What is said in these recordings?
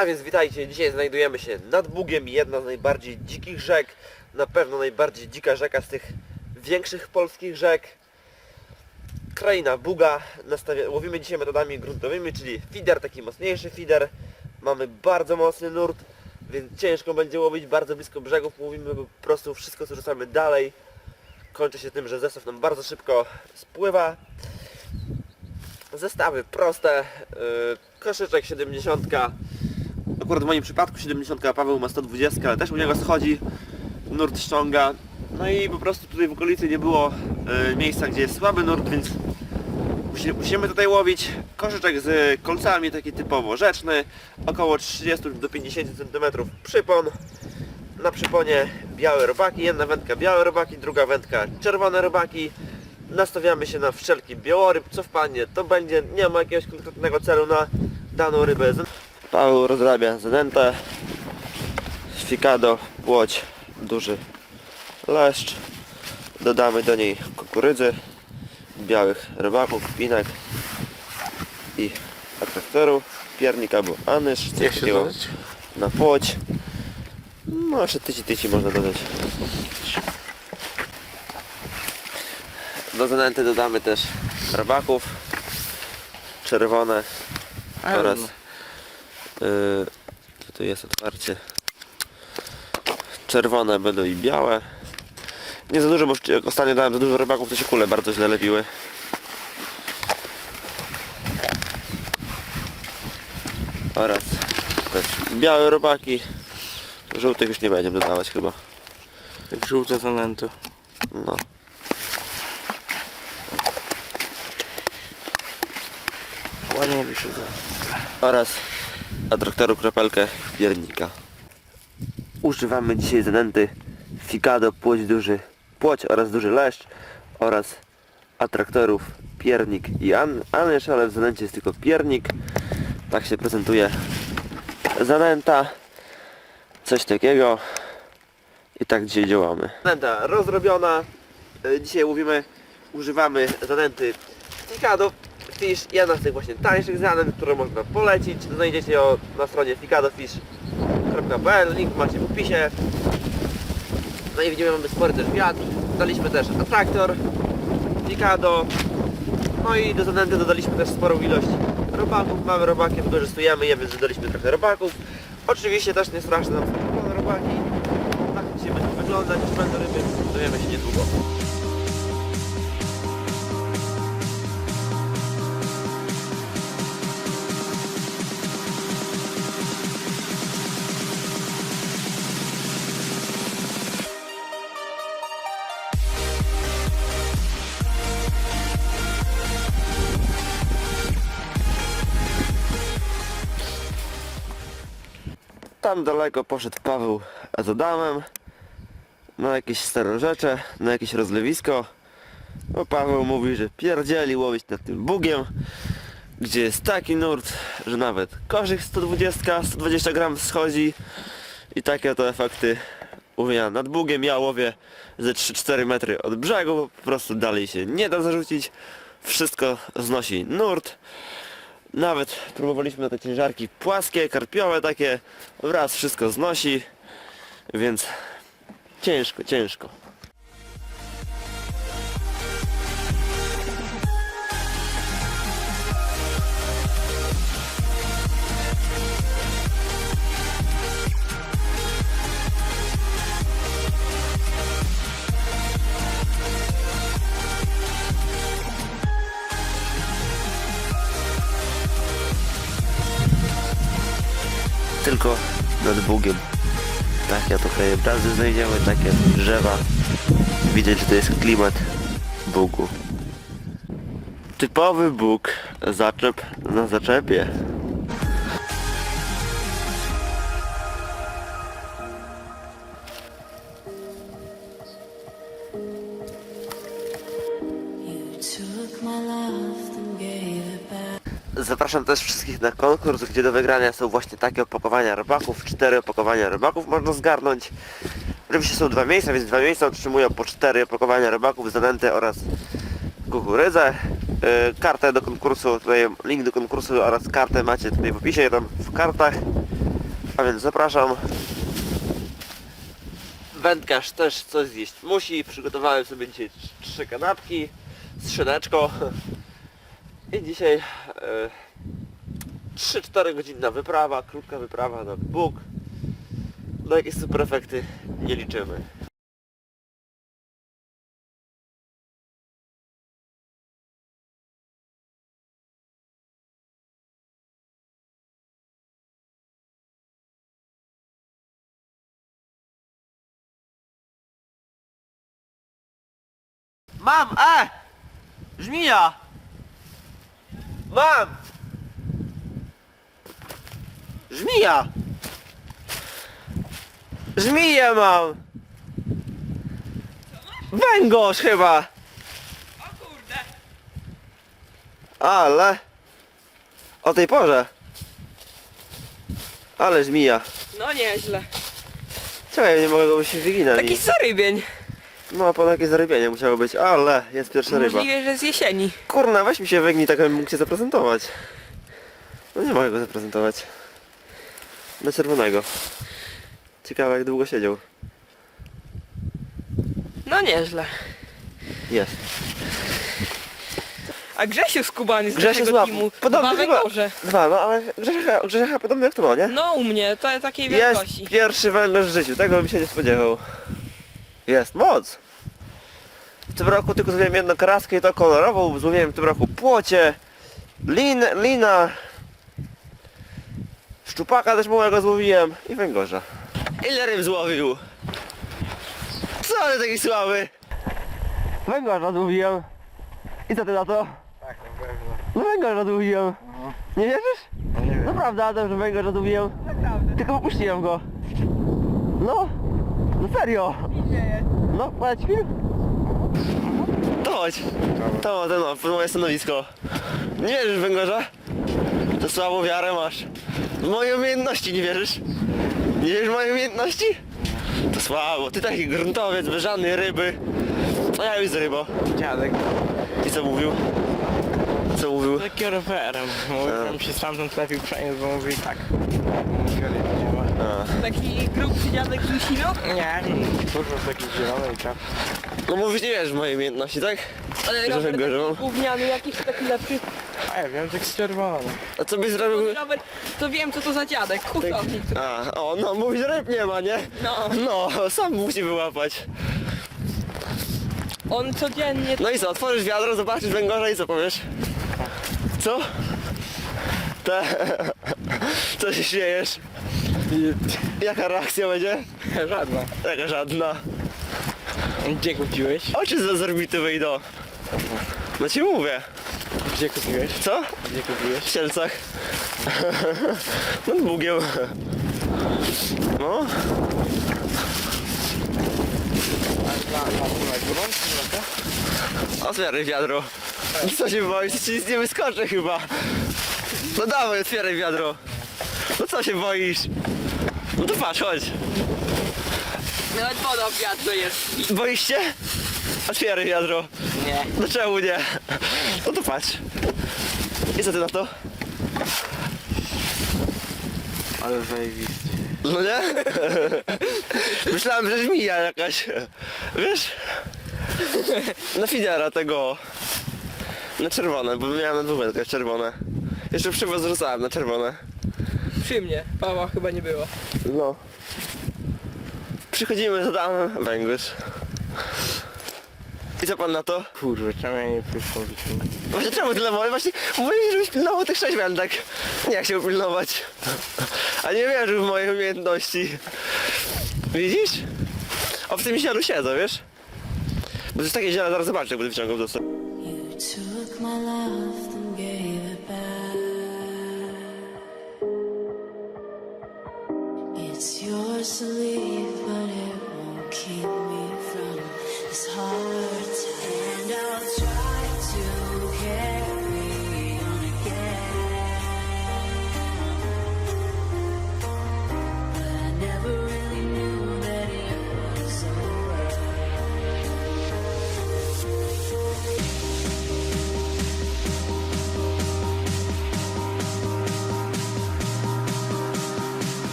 A więc witajcie, dzisiaj znajdujemy się nad Bugiem, jedna z najbardziej dzikich rzek, na pewno najbardziej dzika rzeka z tych większych polskich rzek. Kraina Buga, nastawia... łowimy dzisiaj metodami gruntowymi, czyli feeder, taki mocniejszy feeder. Mamy bardzo mocny nurt, więc ciężko będzie łowić bardzo blisko brzegów, łowimy po prostu wszystko co rzucamy dalej. Kończy się tym, że zestaw nam bardzo szybko spływa. Zestawy proste, yy, koszyczek 70, akurat w moim przypadku 70, a Paweł ma 120, ale też u niego schodzi, nurt ściąga. No i po prostu tutaj w okolicy nie było yy, miejsca, gdzie jest słaby nurt, więc musi- musimy tutaj łowić koszyczek z kolcami, taki typowo rzeczny, około 30 do 50 cm przypon. Na przyponie białe robaki, jedna wędka białe robaki, druga wędka czerwone robaki. Nastawiamy się na wszelki białoryb, co wpadnie to będzie, nie ma jakiegoś konkretnego celu na daną rybę. Paweł rozrabia zanętę, fikado, płoć, duży leszcz. Dodamy do niej kukurydzy, białych rybaków, pinek i atraktorów, piernik albo anyż, coś takiego na płoć. No jeszcze tyci tyci można dodać. Do zanęty dodamy też rybaków czerwone oraz co tu jest otwarcie. Czerwone będą i białe. Nie za dużo, bo jak ostatnio dałem za dużo rybaków to się kule bardzo źle lepiły. Oraz też białe robaki. Żółtych już nie będziemy dodawać chyba. Jak żółte zanęto. no. Ładnie by się atraktoru kropelkę piernika. Używamy dzisiaj zanęty Fikado, płoć duży, płoć oraz duży leszcz oraz atraktorów piernik i an anyż, ale w zanęcie jest tylko piernik. Tak się prezentuje zanęta. Coś takiego. I tak dzisiaj działamy. Zanęta rozrobiona. E, Dzisiaj mówimy, używamy zanęty Fikado Fish, jedna z tych właśnie tańszych zanęt, którą można polecić. Znajdziecie ją na stronie ficadofish.pl, link macie w opisie. No i widzimy, mamy spory też wiatr. Daliśmy też atraktor, Ficado. No i do zanęty dodaliśmy też sporą ilość robaków. Mamy robaki, wykorzystujemy je, więc dodaliśmy trochę robaków. Oczywiście też nie straszne nam są robaki. Tak dzisiaj będzie wyglądać, będą ryby, dowiemy się niedługo. Tam daleko poszedł Paweł z Adamem na jakieś starorzecze, na jakieś rozlewisko. Bo Paweł mówi, że pierdzieli łowić nad tym bugiem, gdzie jest taki nurt, że nawet korzyk 120, 120 gram schodzi i takie to efekty łowienia nad bugiem. Ja łowię ze 3-4 metry od brzegu, po prostu dalej się nie da zarzucić. Wszystko znosi nurt. Nawet próbowaliśmy na te ciężarki płaskie, karpiowe takie, wraz wszystko znosi, więc ciężko, ciężko. Tylko nad Bugiem. Takie to krajobrazy znajdziemy, takie drzewa. Widać, że to jest klimat Bugu. Typowy Bóg, zaczep na zaczepie. Zapraszam też wszystkich na konkurs, gdzie do wygrania są właśnie takie opakowania rybaków. Cztery opakowania rybaków można zgarnąć. Oczywiście są dwa miejsca, więc dwa miejsca otrzymują po cztery opakowania rybaków, zanęty oraz kukurydzę. Yy, Kartę do konkursu, tutaj link do konkursu oraz kartę macie tutaj w opisie, tam w kartach. A więc zapraszam. Wędkarz też coś zjeść musi. Przygotowałem sobie dzisiaj trz- trzy kanapki z. I dzisiaj e, 3-4 godzinna wyprawa, krótka wyprawa na Bóg. No jakieś super efekty nie liczymy. Mam! E! Żmija! Mam! Żmija! Żmiję mam! Węgorz chyba! O kurde! Ale... O tej porze! Ale żmija. No nieźle. Czemu ja nie mogę go się wyginać? Taki zarybień. No, po takie zarybienie musiało być, ale jest pierwsza ryba. Możliwe, że z jesieni. Kurna, weź mi się wygnij, tak bym mógł cię zaprezentować. No nie mogę go zaprezentować. Na czerwonego. Ciekawe jak długo siedział. No nieźle. Jest. A Grzesiu skubany z Grzesiu naszego złapał. teamu. Podobny Dwa chyba- węgorze. Dwa, no ale Grzecha, Grzecha podobnie jak to, nie? No u mnie, to takiej Jest wielkości. pierwszy węgorz w życiu, tego bym się nie spodziewał. Jest, moc! W tym roku tylko złowiłem jedną karaskę i to kolorową, złowiłem w tym roku płocie, lin, lina, szczupaka też małego złowiłem i węgorza. Ile ryb złowił? Co ty taki słaby? Węgorza złowiłem. I co ty na to? Tak. No węgorza złowiłem. Nie wierzysz? No nie wiem. Naprawdę, Adam, że węgorza złowiłem. Naprawdę. Tylko opuściłem go. No, no serio. No, płać film? To chodź. To, to no, moje stanowisko. Nie wierzysz w węgorza? To słabą wiarę masz. W moje umiejętności nie wierzysz? Nie wierzysz w moje umiejętności? To słabo. Ty taki gruntowiec, bez żadnej ryby. A ja już z rybą. Dziadek. I co mówił? Co mówił? Taki rowerem. Mówił, mi się stamtąd lepiej przeniósł, bo mówi tak. Taki grubszy dziadek z Lusino? Nie, kurwa taki zielony i czap. No mówisz, nie wierzysz w moje umiejętności, tak? Ale Że mam? taki gówniany jakiś taki lepszy. A ja wiem, tak czerwony. A co byś zrobił? Robert, to wiem co to za dziadek, hutownik. A, o, no mówisz, ryb nie ma, nie? No. No, sam musi wyłapać. On codziennie No i co, otworzysz wiadro, zobaczysz węgorza i co powiesz? Co? Te... Co się śmiejesz? Jaka reakcja będzie? Żadna. Taka żadna. Gdzie kupiłeś? Oczy z orbity wyjdą. No ci mówię. Gdzie kupiłeś? Co? Gdzie kupiłeś? W Sielcach. Nad Bugiem. No. Na, na, na górą? czy na to? Otwieraj wiadro. Co się boisz? Ci nic nie wyskoczy chyba. No dawaj, otwieraj wiadro. No co się boisz? No to patrz, chodź. nawet woda w wiadro jest. Boisz się? Otwieraj wiadro. Nie. No czemu nie? No to patrz. I co ty na to? Ale zajebiście. No nie? Myślałem, że żmija jakaś. Wiesz? Na finiara tego. Na czerwone, bo miałem na dwóch wędkach czerwone. Jeszcze przywóz rzucałem na czerwone. Przy mnie. Pała chyba nie było. No. Przychodzimy z Adamem, węgorz. I co pan na to? Kurwa, czemu ja nie przyszło Właśnie czemu tyle woli? Właśnie mówili, żebyś pilnował tych sześć wędek. Nie chciał pilnować. A nie wierzył w moje umiejętności. Widzisz? Optymiści siedzą, wiesz? Bo to jest takie ziele, zaraz zobaczę, jak będę wyciągał do sobie. You took my love and gave it back. It's yours to leave,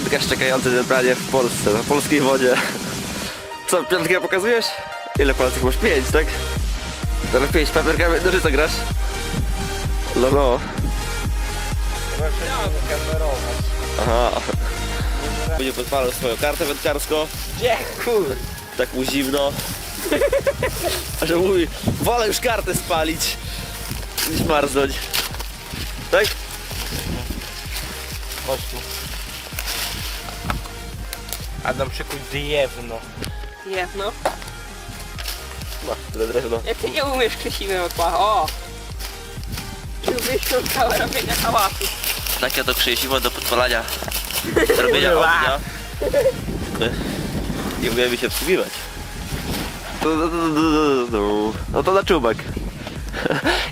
Wędkarz czekający na branie w Polsce, na polskiej wodzie. Co, piątkę pokazujesz? Ile palców masz? Pięć, tak? Teraz pięć, papierkami, no co grasz? No no. Aha. Będzie podpalał swoją kartę wędkarską. Gdzie kur? Tak mu zimno. A że mówi, wolę już kartę spalić niż marznąć. Tak? Chodź tu. Adam przykuć drewno. Jedno. Ma, tyle drewno. Jak ty nie umiesz krzesiwym odpach, o! Lubisz całe robienia hałasu. Takie to krzesiwo do podpalania robienia ognia. Nie umiemy się obsługiwać. No, no, no, no, no, no. no to na czubek.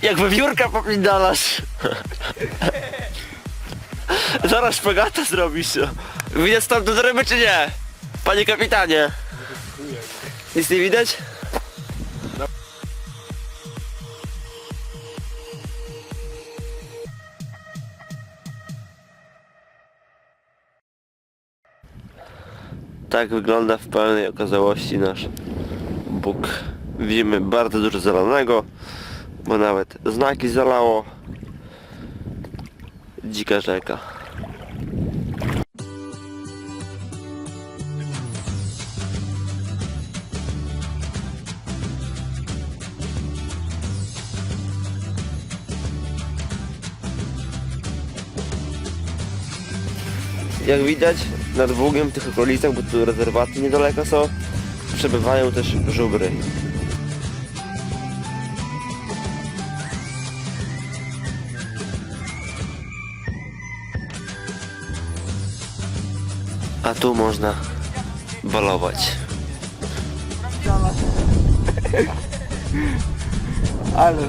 Jak wywiórka popindalasz. Zaraz szpagata zrobisz. Widać tam do ryby czy nie? Panie kapitanie. Nic nie widać? Tak wygląda w pełnej okazałości nasz Bóg. Widzimy bardzo dużo zalanego, bo nawet znaki zalało. Dzika rzeka. Jak widać, nad Bugiem, w tych okolicach, bo tu rezerwaty niedaleko są, przebywają też żubry. A tu można balować. Ale...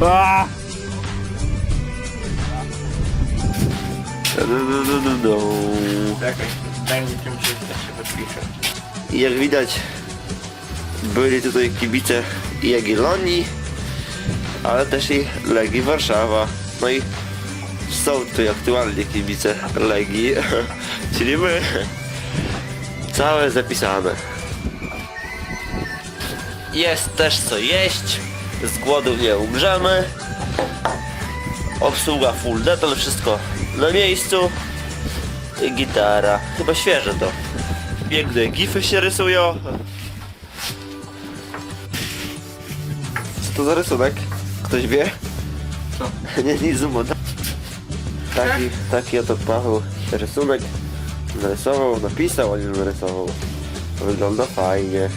A! Czekaj, daj mi czym się też się podpiszę. I jak widać, byli tutaj kibice i Jagiellonii, ale też i Legii Warszawa. No i są tu aktualnie kibice Legii, czyli my. Całe zapisane. Jest też co jeść, z głodu nie umrzemy. Obsługa full detal, wszystko na miejscu. I gitara. Chyba świeże to. Piękne gify się rysują. Co to za rysunek? Ktoś wie? Co? Nie, nic zumo. Taki, taki oto Paweł rysunek narysował, napisał, a nie narysował. Wygląda fajnie.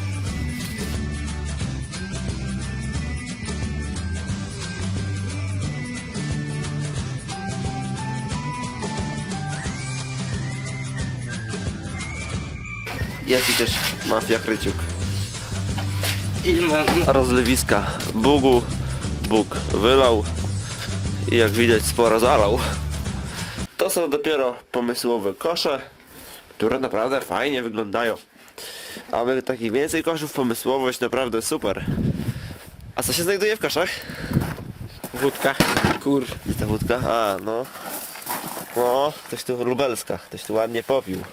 Jest i też mafia kryciuk. Ile rozlewiska Bugu Bóg wylał i jak widać sporo zalał. To są dopiero pomysłowe kosze, które naprawdę fajnie wyglądają. A mamy takich więcej koszów, pomysłowość naprawdę super. A co się znajduje w koszach? Wódka. Kur. Gdzie ta wódka? A, no. No, ktoś tu lubelska, ktoś tu ładnie popił.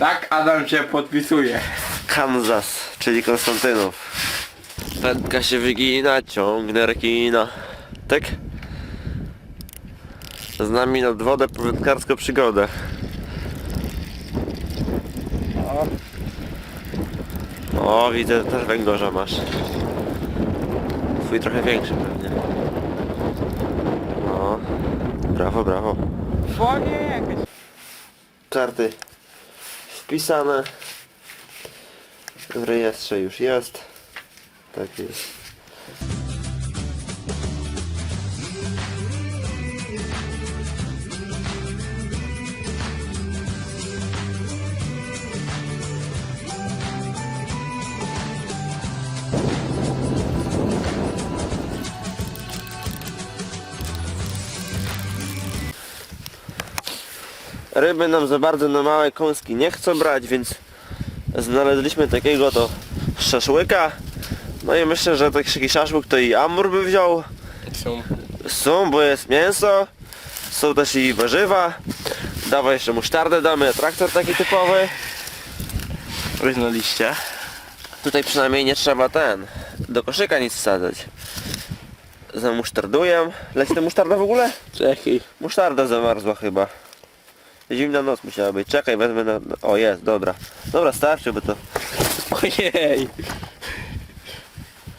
Tak Adam cię podpisuje. Kansas, czyli Konstantynów. Wędka się wygina, ciągnę rekina. Tak? Z nami nad wodę po wędkarską przygodę. O, widzę, też węgorza masz. Twój trochę większy pewnie. No, brawo, brawo. Wonie jakieś. Karty wpisane. W rejestrze już jest. Tak jest. Ryby nam za bardzo na małe kąski nie chcą brać, więc znaleźliśmy takiego to szaszłyka No i myślę, że taki szaszłyk to i Amur by wziął. Są. Są, bo jest mięso. Są też i warzywa. Dawaj jeszcze musztardę damy, traktor taki typowy. Wyznaliście. Tutaj przynajmniej nie trzeba ten, do koszyka nic wsadzać. Zamusztarduję. Leci ta musztarda w ogóle? Czekaj. Musztarda zamarzła chyba. Zimna noc musiała być. Czekaj, wezmę na... O, jest, dobra. Dobra, starczy, bo to... Ojej.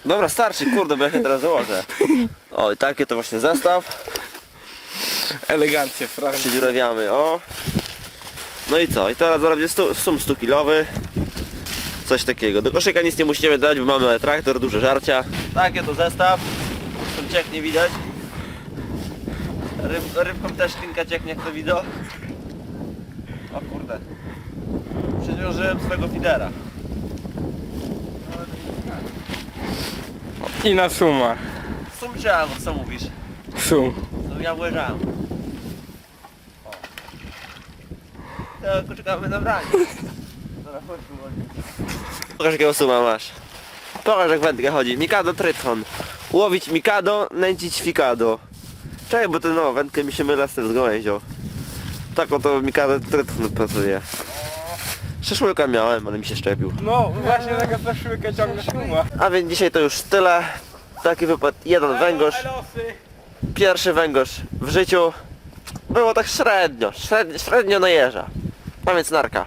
Dobra, starczy, kurde, bo ja się teraz założę. O, i takie to właśnie zestaw. Elegancję, Frank. Przedziurawiamy, o. No i co? I teraz zaraz jest stu, sum 100 kilowy. Coś takiego. Do koszyka nic nie musimy dać, bo mamy traktor, duże żarcia. Takie to zestaw. Tam cieknie widać. Ryb, rybką też linka cieknie, jak to widać. O kurde. Przedziurzyłem swego fidera. I na suma. Sum czy albo co mówisz? Sum. No ja łyżałem. O. To czekamy na branie. Dobra, chodź tu, chodź. Pokaż jakiego suma masz. Pokaż jak wędkę chodzi. Mikado Tryton. Łowić Mikado, nęcić Fikado. Czekaj, bo to no, wędkę mi się mylę z tym z gałęzią. Tak oto Mikado Tryton pracuje. Szaszłyka miałem, ale mi się szczepił. No, właśnie taka zaszłyka ciągle suma. A więc dzisiaj to już tyle. Taki wypadł jeden węgorz. Pierwszy węgorz w życiu. Było tak średnio, średnio, średnio na jeża. A więc narka.